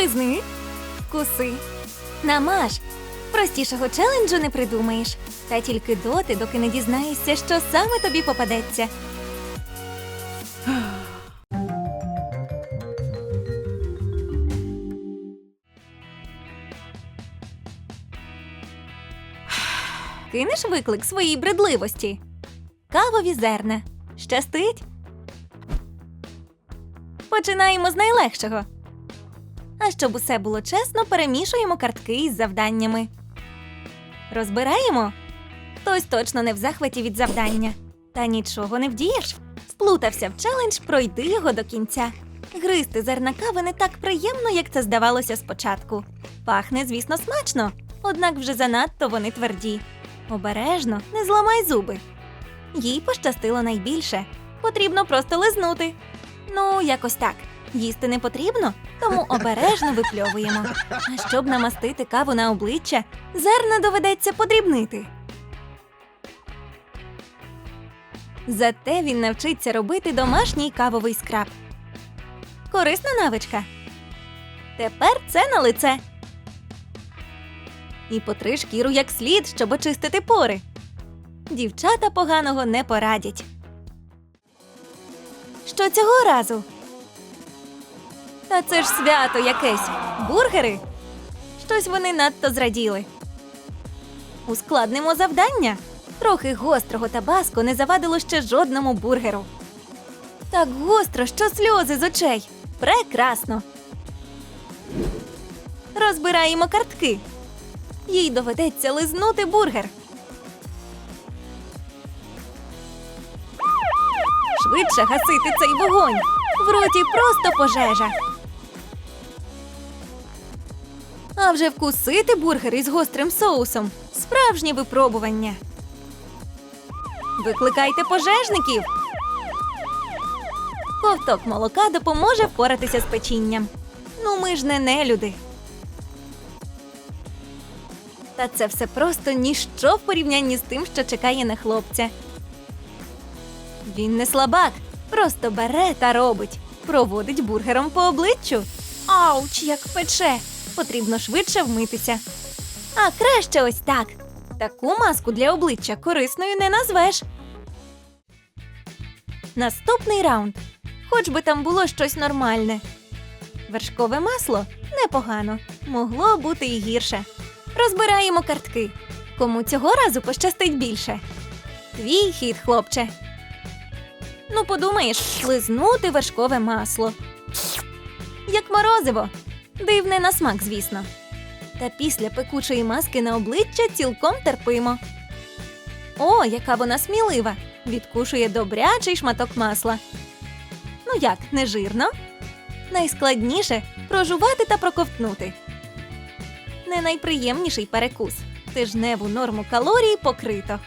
Лизни, вкуси, намаж. Простішого челенджу не придумаєш. Та тільки доти, доки не дізнаєшся, що саме тобі попадеться. Кинеш виклик своїй бредливості. Кавові зерна. Щастить? Починаємо з найлегшого. А щоб усе було чесно, перемішуємо картки із завданнями. Розбираємо? Хтось точно не в захваті від завдання. Та нічого не вдієш. Сплутався в челендж, пройди його до кінця. Гризти зерна кави не так приємно, як це здавалося спочатку. Пахне, звісно, смачно, однак вже занадто вони тверді. Обережно, не зламай зуби. Їй пощастило найбільше. Потрібно просто лизнути. Ну, якось так. Їсти не потрібно, тому обережно випльовуємо. А щоб намастити каву на обличчя, зерна доведеться подрібнити. Зате він навчиться робити домашній кавовий скраб. Корисна навичка. Тепер це на лице. І потри шкіру як слід, щоб очистити пори. Дівчата поганого не порадять. Що цього разу? Та це ж свято якесь. Бургери? Щось вони надто зраділи. Ускладнимо завдання. Трохи гострого табаско не завадило ще жодному бургеру. Так гостро, що сльози з очей. Прекрасно. Розбираємо картки. Їй доведеться лизнути бургер. Швидше гасити цей вогонь. В роті просто пожежа. А вже вкусити бургер із гострим соусом справжнє випробування. Викликайте пожежників. Ковток молока допоможе впоратися з печінням. Ну ми ж не нелюди. Та це все просто ніщо в порівнянні з тим, що чекає на хлопця. Він не слабак, просто бере та робить. Проводить бургером по обличчю. Ауч, як пече! Потрібно швидше вмитися. А краще ось так. Таку маску для обличчя корисною не назвеш. Наступний раунд. Хоч би там було щось нормальне. Вершкове масло непогано. Могло бути і гірше. Розбираємо картки. Кому цього разу пощастить більше? Твій хід, хлопче. Ну, подумаєш, лизнути вершкове масло. Як морозиво. Дивне на смак, звісно. Та після пекучої маски на обличчя цілком терпимо. О, яка вона смілива! Відкушує добрячий шматок масла. Ну як, не жирно? Найскладніше прожувати та проковтнути. Не найприємніший перекус. Тижневу норму калорій покрито.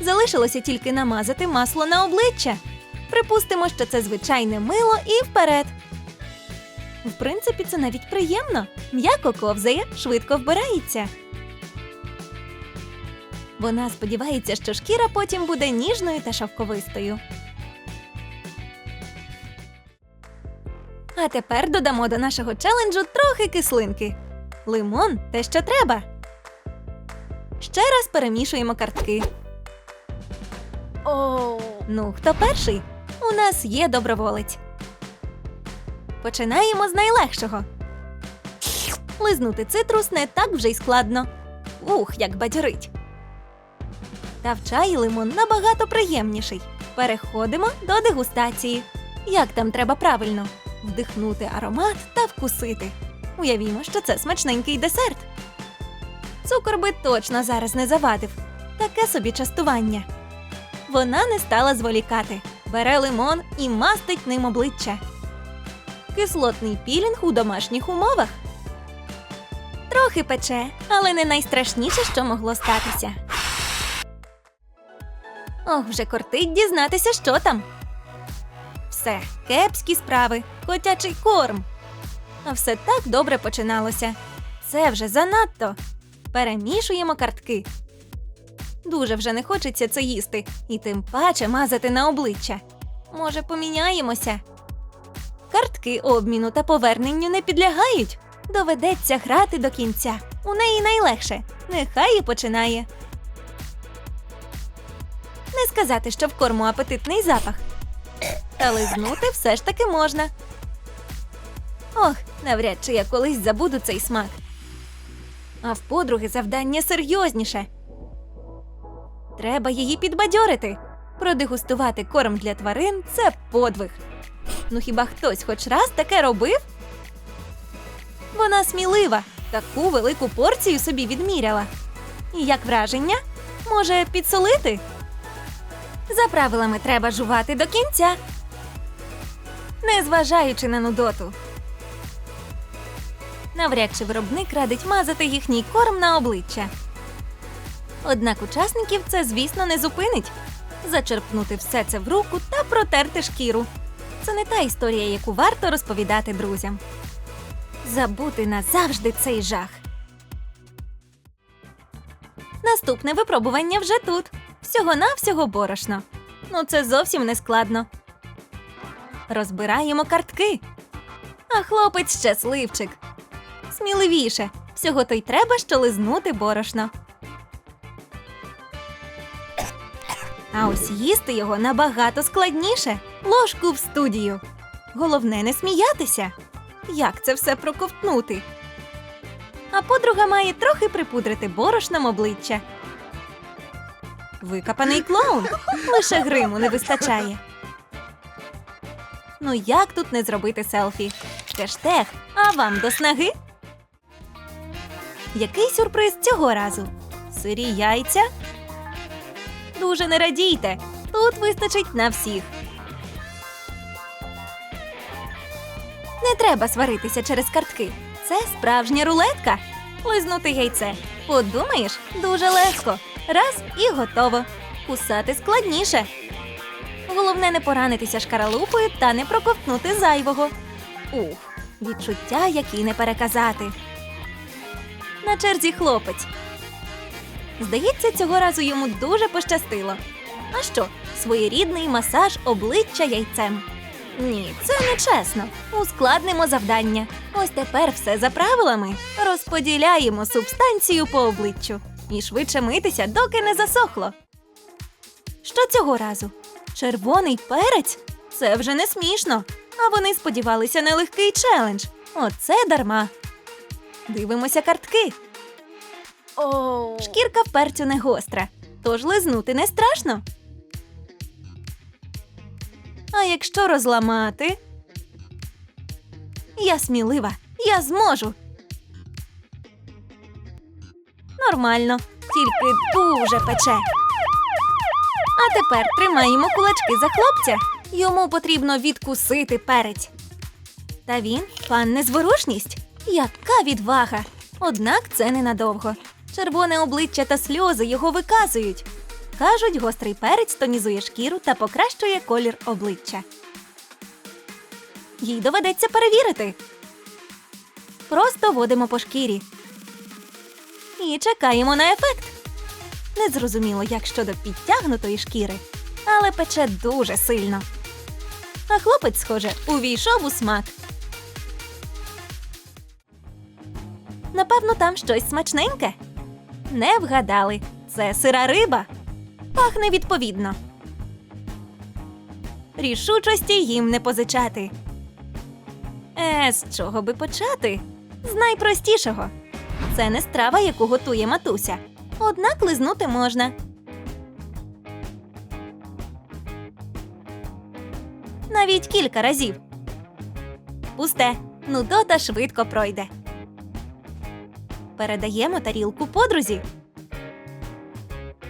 Залишилося тільки намазати масло на обличчя. Припустимо, що це звичайне мило і вперед. В принципі, це навіть приємно. М'яко ковзає, швидко вбирається. Вона сподівається, що шкіра потім буде ніжною та шовковистою. А тепер додамо до нашого челенджу трохи кислинки. Лимон те, що треба. Ще раз перемішуємо картки. Оу. Ну, хто перший? У нас є доброволець. Починаємо з найлегшого. Лизнути цитрус не так вже й складно. Ух, як бадьорить. Та в чаї лимон набагато приємніший. Переходимо до дегустації. Як там треба правильно? Вдихнути аромат та вкусити. Уявімо, що це смачненький десерт. Цукор би точно зараз не завадив. Таке собі частування. Вона не стала зволікати. Бере лимон і мастить ним обличчя. Кислотний пілінг у домашніх умовах. Трохи пече, але не найстрашніше, що могло статися. Ох, вже кортить дізнатися, що там. Все, кепські справи, котячий корм. А все так добре починалося. Це вже занадто. Перемішуємо картки. Дуже вже не хочеться це їсти, і тим паче мазати на обличчя. Може, поміняємося? Картки обміну та поверненню не підлягають. Доведеться грати до кінця. У неї найлегше. Нехай і починає. Не сказати, що в корму апетитний запах. Та лизнути все ж таки можна. Ох, навряд чи я колись забуду цей смак. А в подруги завдання серйозніше. Треба її підбадьорити. Продегустувати корм для тварин це подвиг. Ну хіба хтось хоч раз таке робив? Вона смілива, таку велику порцію собі відміряла. І як враження? Може, підсолити? За правилами треба жувати до кінця, незважаючи на нудоту. Навряд чи виробник радить мазати їхній корм на обличчя. Однак учасників це, звісно, не зупинить. Зачерпнути все це в руку та протерти шкіру. Це не та історія, яку варто розповідати друзям. Забути назавжди цей жах. Наступне випробування вже тут. Всього-навсього борошно. Ну, це зовсім не складно. Розбираємо картки. А хлопець щасливчик. Сміливіше. Всього то й треба, що лизнути борошно. А ось їсти його набагато складніше. Ложку в студію. Головне не сміятися. Як це все проковтнути? А подруга має трохи припудрити борошном обличчя. Викопаний клоун. Лише гриму не вистачає. Ну як тут не зробити селфі? Хештег, а вам до снаги? Який сюрприз цього разу? Сирі яйця? Дуже не радійте. Тут вистачить на всіх. Не треба сваритися через картки. Це справжня рулетка. Лизнути яйце. Подумаєш, дуже легко. Раз і готово. Кусати складніше. Головне не поранитися шкаралупою та не проковтнути зайвого. Ух, відчуття, які не переказати. На черзі хлопець. Здається, цього разу йому дуже пощастило. А що, своєрідний масаж обличчя яйцем? Ні, це не чесно. Ускладнимо завдання. Ось тепер все за правилами. Розподіляємо субстанцію по обличчю і швидше митися, доки не засохло. Що цього разу? Червоний перець? Це вже не смішно. А вони сподівалися на легкий челендж. Оце дарма. Дивимося картки. Шкірка в перцю не гостра, тож лизнути не страшно. А якщо розламати? Я смілива, я зможу. Нормально, тільки дуже пече. А тепер тримаємо кулачки за хлопця. Йому потрібно відкусити перець. Та він пан незворушність. Яка відвага! Однак це ненадовго. Червоне обличчя та сльози його виказують. Кажуть, гострий перець тонізує шкіру та покращує колір обличчя. Їй доведеться перевірити. Просто водимо по шкірі. І чекаємо на ефект. Незрозуміло, як щодо підтягнутої шкіри, але пече дуже сильно. А хлопець, схоже, увійшов у смак. Напевно, там щось смачненьке. Не вгадали. Це сира риба. Пахне відповідно. Рішучості їм не позичати. Е, з чого би почати? З найпростішого. Це не страва, яку готує матуся. Однак лизнути можна. Навіть кілька разів. Пусте. Нудота швидко пройде. Передаємо тарілку подрузі.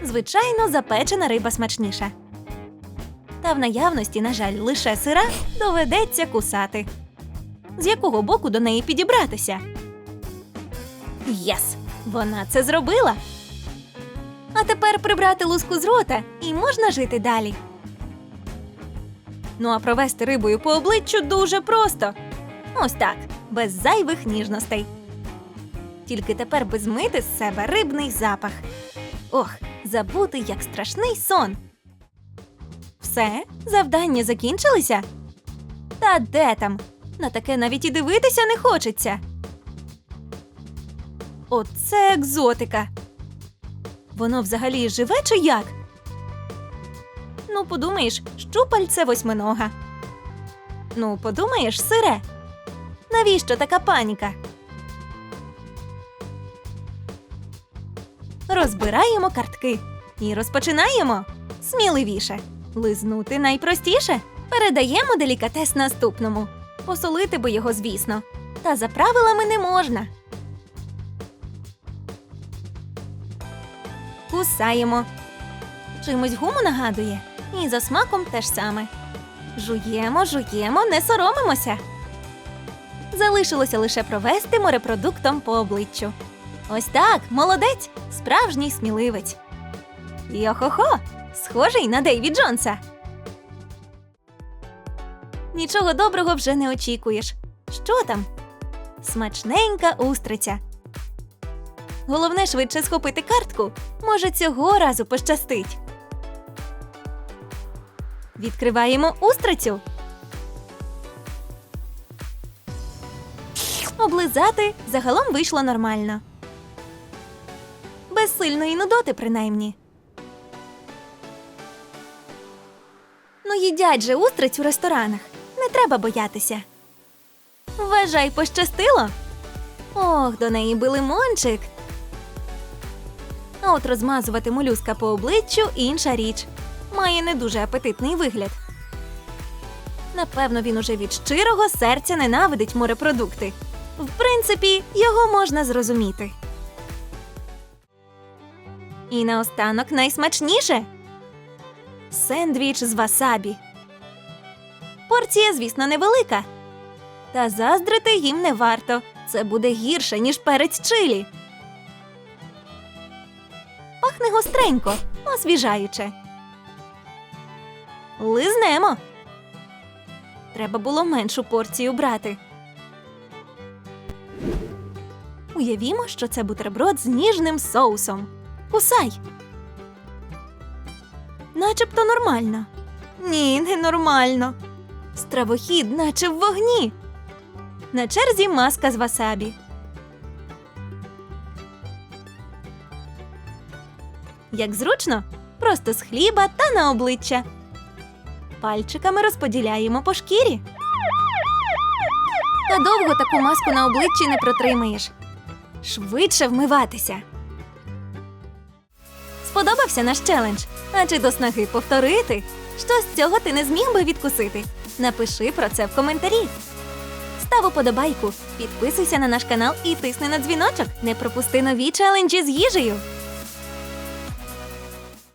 Звичайно, запечена риба смачніша. Та в наявності, на жаль, лише сира доведеться кусати. З якого боку до неї підібратися? Єс! Вона це зробила. А тепер прибрати луску з рота і можна жити далі. Ну а провести рибою по обличчю дуже просто. Ось так, без зайвих ніжностей. Тільки тепер би змити з себе рибний запах. Ох, забути, як страшний сон. Все, завдання закінчилися? Та де там? На таке навіть і дивитися не хочеться. Оце екзотика. Воно взагалі живе чи як? Ну, подумаєш, щупальце восьминога. Ну, подумаєш, сире. Навіщо така паніка? Розбираємо картки і розпочинаємо. Сміливіше. Лизнути найпростіше. Передаємо делікатес наступному. Посолити би його, звісно. Та за правилами не можна. Кусаємо. Чимось гуму нагадує. І за смаком теж саме. Жуємо, жуємо, не соромимося. Залишилося лише провести морепродуктом по обличчю. Ось так, молодець, справжній сміливець. Йо-хо-хо, схожий на Дейві Джонса. Нічого доброго вже не очікуєш. Що там? Смачненька устриця. Головне швидше схопити картку. Може, цього разу пощастить. Відкриваємо устрицю. Облизати загалом вийшло нормально. Без сильної нудоти, принаймні. Ну, їдять же устриць у ресторанах. Не треба боятися. Вважай, пощастило. Ох, до неї би лимончик. А от розмазувати молюска по обличчю інша річ. Має не дуже апетитний вигляд. Напевно, він уже від щирого серця ненавидить морепродукти. В принципі, його можна зрозуміти. І наостанок найсмачніше сендвіч з васабі. Порція, звісно, невелика. Та заздрити їм не варто. Це буде гірше, ніж перець чилі. Пахне гостренько, освіжаюче. Лизнемо. Треба було меншу порцію брати. Уявімо, що це бутерброд з ніжним соусом. Кусай. Начебто нормально. Ні, не нормально. Стравохід, наче в вогні. На черзі маска з васабі. Як зручно, просто з хліба та на обличчя. Пальчиками розподіляємо по шкірі. Та довго таку маску на обличчі не протримаєш. Швидше вмиватися. Сподобався наш челендж? А чи до снаги повторити? Що з цього ти не зміг би відкусити? Напиши про це в коментарі. Став уподобайку, підписуйся на наш канал і тисни на дзвіночок. Не пропусти нові челенджі з їжею.